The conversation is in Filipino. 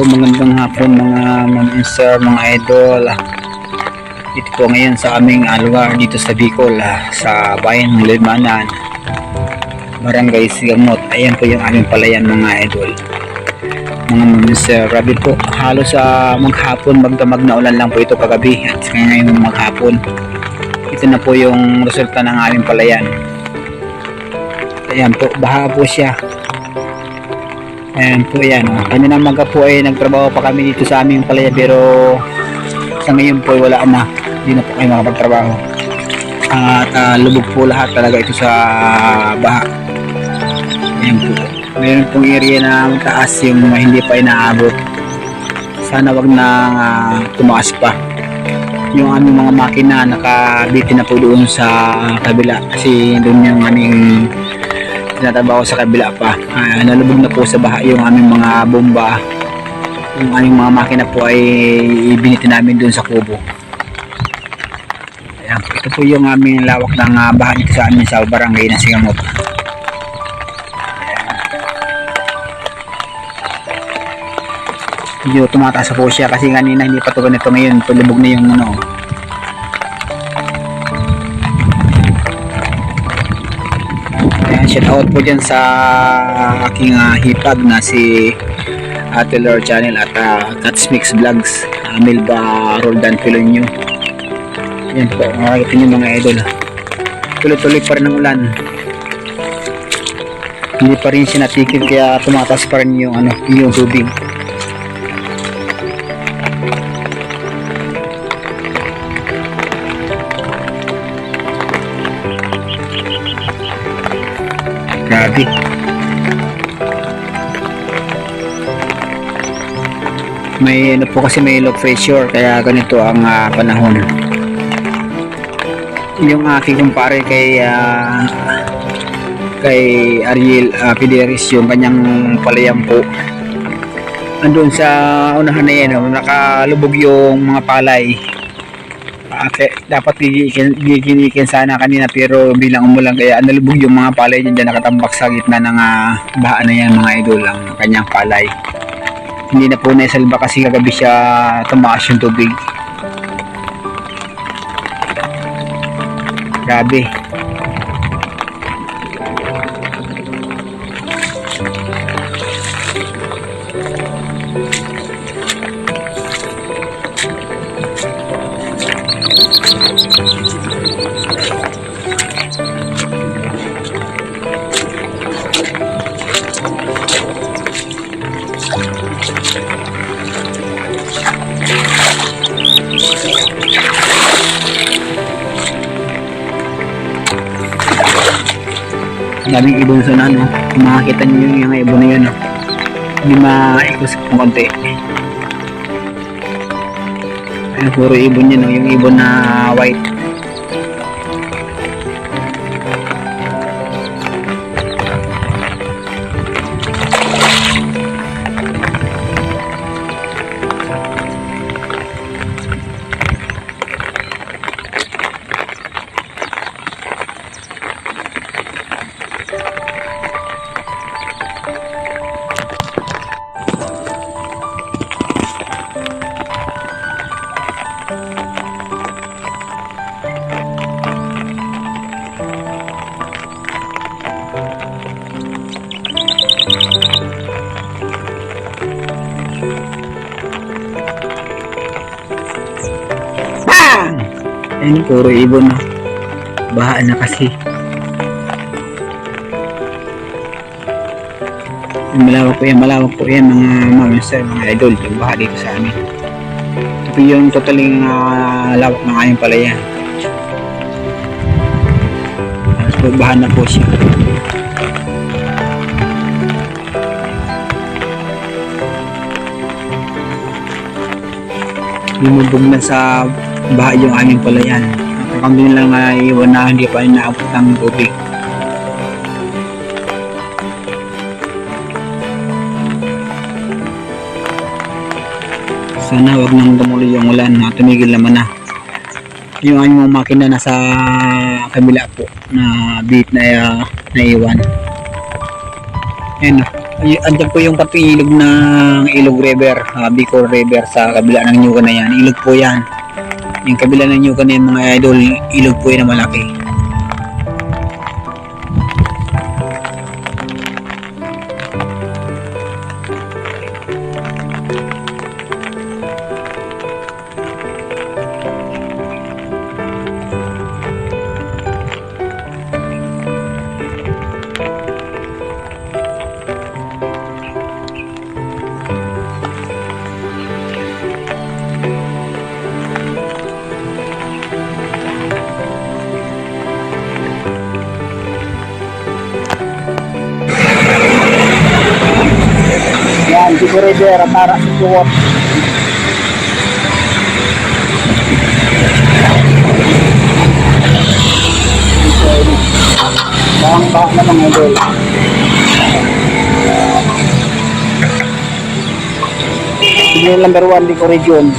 hapon mga ma'am sir, mga idol. Dito po ngayon sa aming lugar dito sa Bicol, ah, sa bayan ng Limanan. Barangay Sigamot. Ayan po yung aming palayan mga idol. Mga ma'am sir, grabe po. Halos sa maghapon, magdamag na ulan lang po ito kagabi at ngayon maghapon. Ito na po yung resulta ng aming palayan. Ayan po, baha po siya. Ayan po yan. Kanina maga po ay nagtrabaho pa kami dito sa aming palaya pero sa ngayon po wala na. Hindi na po kayo makapagtrabaho. At ah, lubog po lahat talaga ito sa baha. Ayan po. Meron pong area na mataas yung mga hindi pa inaabot. Sana wag na ah, tumaas pa. Yung aming mga makina nakabitin na po doon sa kabila kasi doon yung aming tinatrabaho sa kabila pa. Ah, nalubog na po sa baha yung aming mga bomba. Yung aming mga makina po ay biniti namin doon sa kubo. Ayan, ito po yung aming lawak ng ah, baha dito sa amin sa barangay na Singamot. Medyo tumataas po siya kasi kanina hindi pa to ganito ngayon. Tulubog na yung ano. Ayan, shout out po dyan sa aking ah, hipag na si Ate Lord Channel at uh, Cats Mix Vlogs uh, Milba Roldan Filonyo yan po makakita niyo mga idol. Ah. tuloy-tuloy pa rin ang ulan. Hindi pa rin siya natikid kaya tumataas pa rin yung, ano, yung tubig grabe may ano po kasi may low pressure kaya ganito ang ah, panahon. Yung aking kumpare kay ah, kay Ariel uh, Pideris yung kanyang palayang po. Andun sa unahan na yan oh, nakalubog yung mga palay Kaya dapat giginikin sana kanina pero bilang umulan kaya nalubog yung mga palay dyan, dyan nakatambak sa gitna ng uh, baha na yan mga idol ang kanyang palay. Hindi na po naisalba kasi kagabi siya tumaas yung tubig. Grabe daming ibon sa ano kung makakita nyo yung, ibon na yun oh. hindi maikos kung konti. Ayun puro ibon yun yung ibon na white Ayun, puro ibon na. Baha na kasi. Malawak po yan, malawak po yan mga mamister, mga idol, yung baha dito sa amin. Ito po yung totaling ah, lawak ng aming palayan. Tapos po, baha na po siya. lumubog na sa baha yung aming palayan. Ang kami lang na iwan na hindi pa inaabot ng tubig. Sana wag nang tumuloy yung ulan na tumigil naman na. Yung aming mga makina nasa kabila po na bit na uh, naiwan. Ayan na. andyan po yung pati ilog ng Ilog River, ah, Bicol River sa kabila ng Nyugan na yan. Ilog po yan. Yung kabila ng yan mga idol, ilog po yan na malaki. Yan, Bicol River, Atara, Suwot. Bang ba na mga idol. Signal number 1, Bicol Region.